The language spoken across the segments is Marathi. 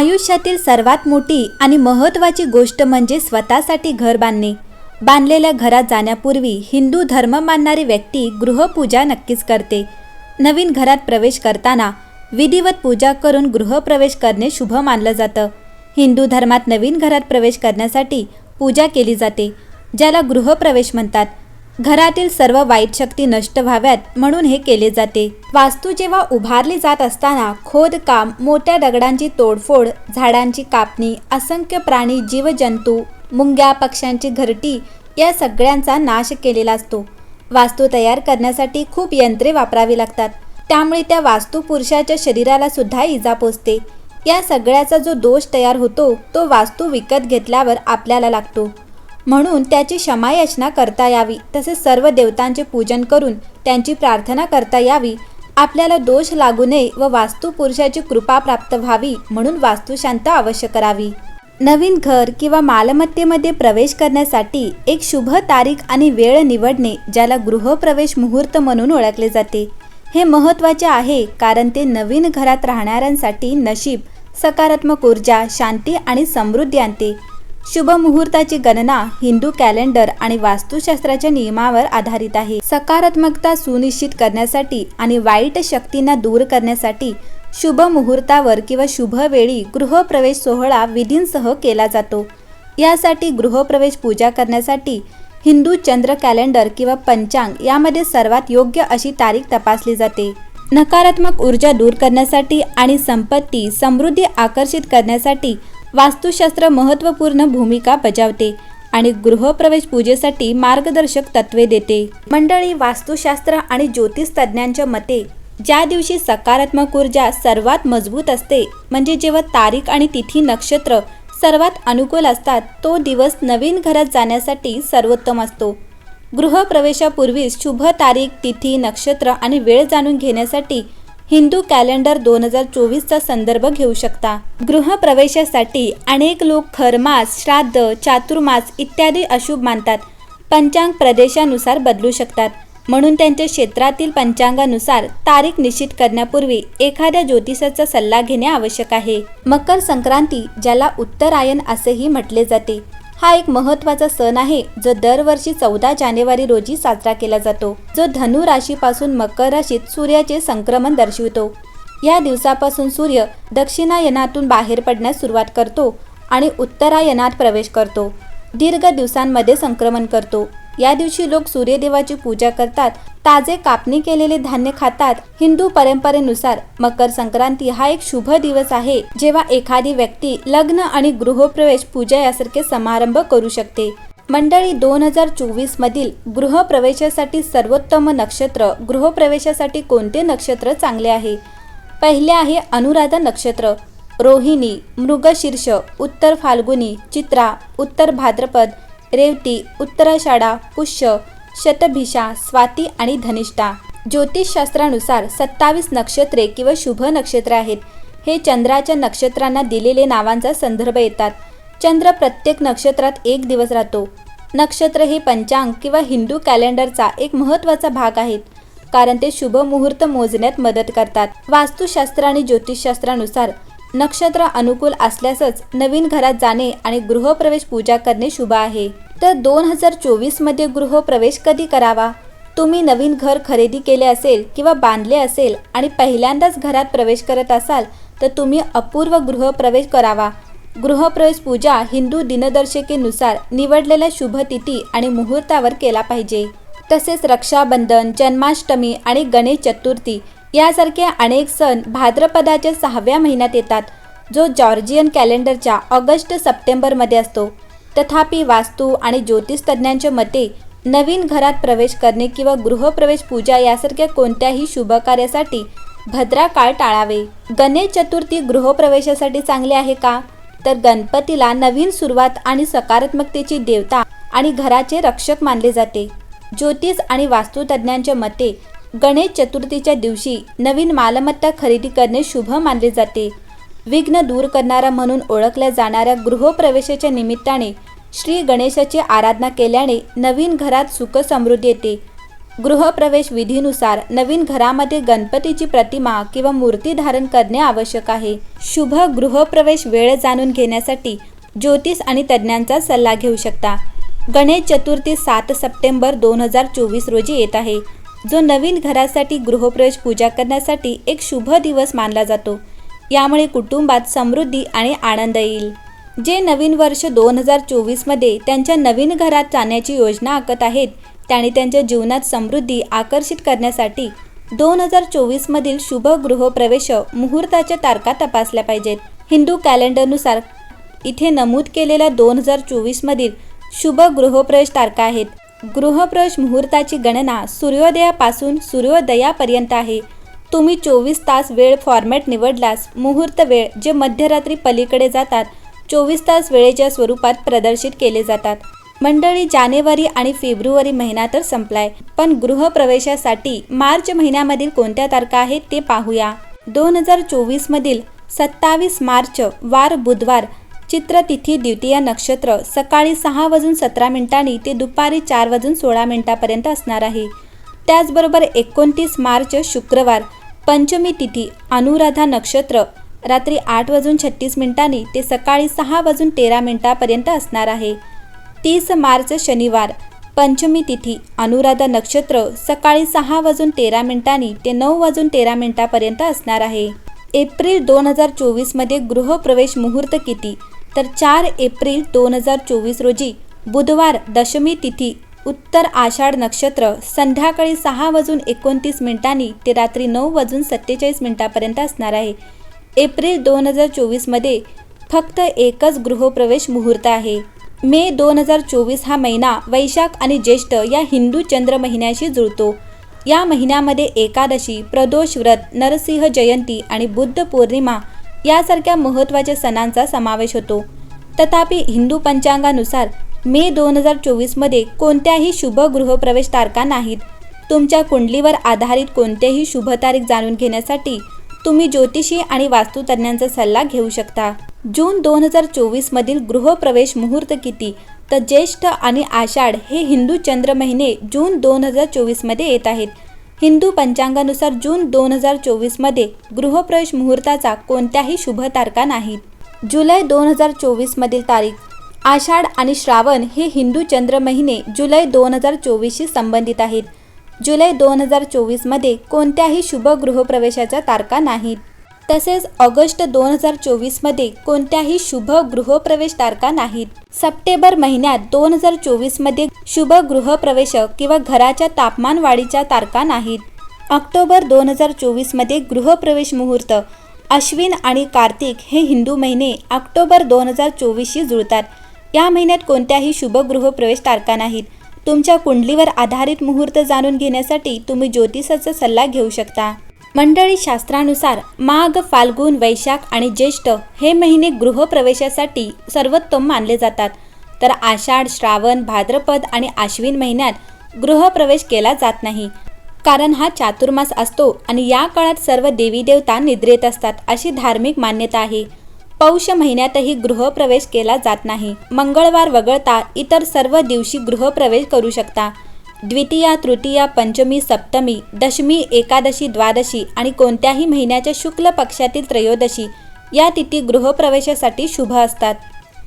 आयुष्यातील सर्वात मोठी आणि महत्त्वाची गोष्ट म्हणजे स्वतःसाठी घर बांधणे. बांधलेल्या घरात जाण्यापूर्वी हिंदू धर्म मानणारी व्यक्ती गृहपूजा नक्कीच करते. नवीन घरात प्रवेश करताना विधिवत पूजा करून गृहप्रवेश करणे शुभ मानलं जातं. हिंदू धर्मात नवीन घरात प्रवेश करण्यासाठी पूजा केली जाते ज्याला गृहप्रवेश म्हणतात. घरातील सर्व वाईट शक्ती नष्ट व्हाव्यात म्हणून हे केले जाते. वास्तू जेव्हा उभारली जात असताना खोदकाम मोठ्या दगडांची तोडफोड झाडांची कापणी असंख्य प्राणी जीवजंतू मुंग्या पक्ष्यांची घरटी या सगळ्यांचा नाश केलेला असतो. वास्तू तयार करण्यासाठी खूप यंत्रे वापरावी लागतात. त्यामुळे त्या वास्तू पुरुषाच्या शरीराला सुद्धा इजा पोचते. या सगळ्याचा जो दोष तयार होतो तो वास्तू विकत घेतल्यावर आपल्याला लागतो. म्हणून त्याची क्षमायाचना करता यावी तसेच सर्व देवतांचे पूजन करून त्यांची प्रार्थना करता यावी. आपल्याला दोष लागू नये व वास्तुपुरुषाची कृपा प्राप्त व्हावी म्हणून वास्तुशांत अवश्य करावी. नवीन घर किंवा मालमत्तेमध्ये प्रवेश करण्यासाठी एक शुभ तारीख आणि वेळ निवडणे ज्याला गृहप्रवेश मुहूर्त म्हणून ओळखले जाते. हे महत्त्वाचे आहे कारण ते नवीन घरात राहणाऱ्यांसाठी नशीब सकारात्मक ऊर्जा शांती आणि समृद्धी आणते. शुभ मुहूर्ताची गणना हिंदू कॅलेंडर आणि वास्तुशास्त्राच्या नियमावर आधारित आहे. सकारात्मकता सुनिश्चित करण्यासाठी आणि वाईट शक्तींना दूर करण्यासाठी शुभ मुहूर्तावर किंवा शुभ वेळी गृहप्रवेश सोहळा विधींसह केला जातो. यासाठी गृहप्रवेश पूजा करण्यासाठी हिंदू चंद्र कॅलेंडर किंवा पंचांग यामध्ये सर्वात योग्य अशी तारीख तपासली जाते. नकारात्मक ऊर्जा दूर करण्यासाठी आणि संपत्ती समृद्धी आकर्षित करण्यासाठी वास्तुशास्त्र महत्त्वपूर्ण भूमिका बजावते आणि गृहप्रवेश पूजेसाठी मार्गदर्शक तत्वे देते. मंडळी वास्तुशास्त्र आणि ज्योतिष तज्ज्ञांच्या मते ज्या दिवशी सकारात्मक ऊर्जा सर्वात मजबूत असते म्हणजे जेव्हा तारीख आणि तिथी नक्षत्र सर्वात अनुकूल असतात तो दिवस नवीन घरात जाण्यासाठी सर्वोत्तम असतो. गृहप्रवेशापूर्वीच शुभ तारीख तिथी नक्षत्र आणि वेळ जाणून घेण्यासाठी हिंदू कॅलेंडर दोन हजार चोवीसचा संदर्भ घेऊ शकता. गृहप्रवेशासाठी अनेक लोक खरमास श्राद्ध चातुर्मास इत्यादी अशुभ मानतात. पंचांग प्रदेशानुसार बदलू शकतात. म्हणून त्यांच्या क्षेत्रातील पंचांगानुसार तारीख निश्चित करण्यापूर्वी एखाद्या ज्योतिषाचा सल्ला घेणे आवश्यक आहे. मकर संक्रांती ज्याला उत्तरायण असेही म्हटले जाते हा एक महत्त्वाचा सण आहे जो दरवर्षी चौदा जानेवारी रोजी साजरा केला जातो. जो धनु राशीपासून मकर राशीत सूर्याचे संक्रमण दर्शवितो. या दिवसापासून सूर्य दक्षिणायनातून बाहेर पडण्यास सुरुवात करतो आणि उत्तरायनात प्रवेश करतो. दीर्घ दिवसांमध्ये संक्रमण करतो. या दिवशी लोक सूर्यदेवाची पूजा करतात. ताजे कापणी केलेले धान्य खातात. हिंदू परंपरेनुसार मकर संक्रांती हा एक शुभ दिवस आहे जेव्हा एखादी व्यक्ती लग्न आणि गृहप्रवेश पूजा यासारखे समारंभ करू शकते. मंडळी दोन हजार चोवीस मधील गृहप्रवेशासाठी सर्वोत्तम नक्षत्र गृहप्रवेशासाठी कोणते नक्षत्र चांगले आहे? पहिले आहे अनुराधा नक्षत्र. रोहिणी मृगशीर्ष उत्तर फाल्गुनी चित्रा उत्तर भाद्रपद रेवती उत्तराषाढा पुष्य शतभिषा स्वाती आणि धनिष्ठा. ज्योतिषशास्त्रानुसार सत्तावीस नक्षत्रे किंवा शुभ नक्षत्रे आहेत. हे चंद्राच्या नक्षत्रांना दिलेले नावांचा संदर्भ येतात. चंद्र प्रत्येक नक्षत्रात एक दिवस राहतो. नक्षत्र हे पंचांग किंवा हिंदू कॅलेंडरचा एक महत्त्वाचा भाग आहेत कारण ते शुभ मुहूर्त मोजण्यात मदत करतात. वास्तुशास्त्र आणि ज्योतिषशास्त्रानुसार नक्षत्र अनुकूल असल्यासच नवीन घरात जाणे आणि गृहप्रवेश पूजा करणे शुभ आहे. तर दोन हजार चोवीसमध्ये गृहप्रवेश कधी करावा? तुम्ही नवीन घर खरेदी केले असेल किंवा बांधले असेल आणि पहिल्यांदाच घरात प्रवेश करत असाल तर तुम्ही अपूर्व गृहप्रवेश करावा. गृहप्रवेश पूजा हिंदू दिनदर्शिकेनुसार निवडलेल्या शुभ तिथी आणि मुहूर्तावर केला पाहिजे. तसेच रक्षाबंधन जन्माष्टमी आणि गणेश चतुर्थी यासारखे अनेक सण भाद्रपदाच्या सहाव्या महिन्यात येतात जो जॉर्जियन कॅलेंडरच्या ऑगस्ट सप्टेंबरमध्ये असतो. तथापि वास्तू आणि ज्योतिषतज्ज्ञांच्या मते नवीन घरात प्रवेश करणे किंवा गृहप्रवेश पूजा यासारख्या कोणत्याही शुभ कार्यासाठी भद्रा काळ टाळावे. गणेश चतुर्थी गृहप्रवेशासाठी चांगले आहे का? तर गणपतीला नवीन सुरुवात आणि सकारात्मकतेची देवता आणि घराचे रक्षक मानले जाते. ज्योतिष आणि वास्तुतज्ञांच्या मते गणेश चतुर्थीच्या दिवशी नवीन मालमत्ता खरेदी करणे शुभ मानले जाते. विघ्न दूर करणारा म्हणून ओळखल्या जाणाऱ्या गृहप्रवेशाच्या निमित्ताने श्री गणेशाची आराधना केल्याने नवीन घरात सुख समृद्धी येते. गृहप्रवेश विधीनुसार नवीन घरामध्ये गणपतीची प्रतिमा किंवा मूर्ती धारण करणे आवश्यक आहे. शुभ गृहप्रवेश वेळ जाणून घेण्यासाठी ज्योतिष आणि तज्ज्ञांचा सल्ला घेऊ शकता. गणेश चतुर्थी सात सप्टेंबर दोन हजार चोवीस रोजी येत आहे. जो नवीन घरासाठी गृहप्रवेश पूजा करण्यासाठी एक शुभ दिवस मानला जातो. यामुळे कुटुंबात समृद्धी आणि आनंद येईल. जे नवीन वर्ष दोन हजार चोवीसमध्ये त्यांच्या नवीन घरात जाण्याची योजना आखत आहेत त्यांनी त्यांच्या जीवनात समृद्धी आकर्षित करण्यासाठी दोन हजार चोवीसमधील शुभ गृहप्रवेश मुहूर्ताच्या तारखा तपासल्या पाहिजेत. हिंदू कॅलेंडरनुसार इथे नमूद केलेल्या दोन हजार चोवीसमधील शुभ गृहप्रवेश तारखा आहेत. गृहप्रवेश मुहूर्ताची गणना सूर्योदयापासून सूर्योदयापर्यंत आहे. तुम्ही चोवीस तास वेळ फॉर्मॅट निवडल्यास मुहूर्त वेळ जे मध्यरात्री पलीकडे जातात चोवीस तास वेळेच्या स्वरूपात प्रदर्शित केले जातात. मंडळी जानेवारी आणि फेब्रुवारी महिना तर संपलाय. पण गृहप्रवेशासाठी मार्च महिन्यामधील कोणत्या तारखा आहेत ते पाहूया. दोन हजार चोवीसमधील सत्तावीस मार्च वार बुधवार चित्रतिथी द्वितीय नक्षत्र सकाळी सहा वाजून सतरा मिनिटांनी ते दुपारी चार वाजून सोळा मिनिटापर्यंत असणार आहे. त्याचबरोबर एकोणतीस मार्च शुक्रवार पंचमी तिथी अनुराधा नक्षत्र रात्री आठ वाजून छत्तीस मिनिटांनी ते सकाळी सहा वाजून तेरा मिनिटापर्यंत असणार आहे. तीस मार्च शनिवार पंचमी तिथी अनुराधा नक्षत्र सकाळी सहा वाजून तेरा मिनिटांनी ते नऊ वाजून तेरा मिनिटापर्यंत असणार आहे. एप्रिल दोन हजार चोवीसमध्ये गृहप्रवेश मुहूर्त किती? तर चार एप्रिल दोन हजार चोवीस रोजी बुधवार दशमी तिथी उत्तर आषाढ नक्षत्र संध्याकाळी सहा वाजून एकोणतीस मिनिटांनी ते रात्री नऊ वाजून सत्तेचाळीस मिनिटापर्यंत असणार आहे. एप्रिल दोन हजार चोवीसमध्ये फक्त एकच गृहप्रवेश मुहूर्त आहे. मे दोन हजार चोवीस हा महिना वैशाख आणि ज्येष्ठ या हिंदू चंद्र महिन्याशी जुळतो. या महिन्यामध्ये एकादशी प्रदोष व्रत नरसिंह जयंती आणि बुद्ध पौर्णिमा यासारख्या महत्त्वाच्या सणांचा समावेश होतो. तथापि हिंदू पंचांगानुसार मे दोन हजार चोवीसमध्ये कोणत्याही शुभ गृहप्रवेश तारखा नाहीत. तुमच्या कुंडलीवर आधारित कोणतेही शुभ तारीख जाणून घेण्यासाठी तुम्ही ज्योतिषी आणि वास्तुतज्ञांचा सल्ला घेऊ शकता. जून दोन हजार चोवीसमधील गृहप्रवेश मुहूर्त किती? तर ज्येष्ठ आणि आषाढ हे हिंदू चंद्र महिने जून दोन हजार चोवीसमध्ये येत आहेत. हिंदू पंचांगानुसार जून दोन हजार चोवीसमध्ये गृहप्रवेश मुहूर्ताचा कोणत्याही शुभ तारखा नाहीत जुलै दोन हजार चोवीसमधील तारीख आषाढ आणि श्रावण हे हिंदू चंद्र महिने जुलै दोन हजार चोवीसशी संबंधित आहेत. जुलै दोन हजार चोवीसमध्ये कोणत्याही शुभ गृहप्रवेशाच्या तारखा नाहीत तसेच ऑगस्ट दोन हजार चोवीसमध्ये कोणत्याही शुभ गृहप्रवेश तारखा नाहीत. सप्टेंबर महिन्यात दोन हजार चोवीसमध्ये शुभ गृहप्रवेश किंवा घराच्या तापमान वाढीच्या तारखा नाहीत. ऑक्टोबर दोन हजार चोवीसमध्ये गृहप्रवेश मुहूर्त अश्विन आणि कार्तिक हे हिंदू महिने ऑक्टोबर दोन हजार चोवीसशी जुळतात. या महिन्यात कोणत्याही शुभ गृहप्रवेश तारखा नाहीत. तुमच्या कुंडलीवर आधारित मुहूर्त जाणून घेण्यासाठी तुम्ही ज्योतिषाचा सल्ला घेऊ शकता. मंडळी शास्त्रानुसार माघ फाल्गुन वैशाख आणि ज्येष्ठ हे महिने गृहप्रवेशासाठी सर्वोत्तम मानले जातात. तर आषाढ श्रावण भाद्रपद आणि आश्विन महिन्यात गृहप्रवेश केला जात नाही. कारण हा चातुर्मास असतो आणि या काळात सर्व देवी देवता निद्रेत असतात अशी धार्मिक मान्यता आहे. पौष महिन्यातही गृहप्रवेश केला जात नाही. मंगळवार वगळता इतर सर्व दिवशी गृहप्रवेश करू शकता. द्वितीया तृतीया पंचमी सप्तमी दशमी एकादशी द्वादशी आणि कोणत्याही महिन्याच्या शुक्ल पक्षातील त्रयोदशी या तिथी गृहप्रवेशासाठी शुभ असतात.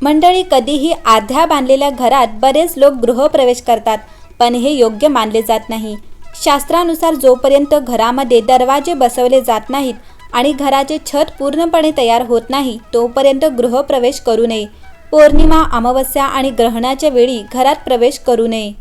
मंडळी कधीही आध्या बांधलेल्या घरात बरेच लोक गृहप्रवेश करतात पण हे योग्य मानले जात नाही. शास्त्रानुसार जोपर्यंत घरामध्ये दरवाजे बसवले जात नाहीत आणि घराचे छत पूर्णपणे तयार होत नाही तोपर्यंत गृहप्रवेश करू नये. पौर्णिमा अमावस्या आणि ग्रहणाच्या वेळी घरात प्रवेश करू नये.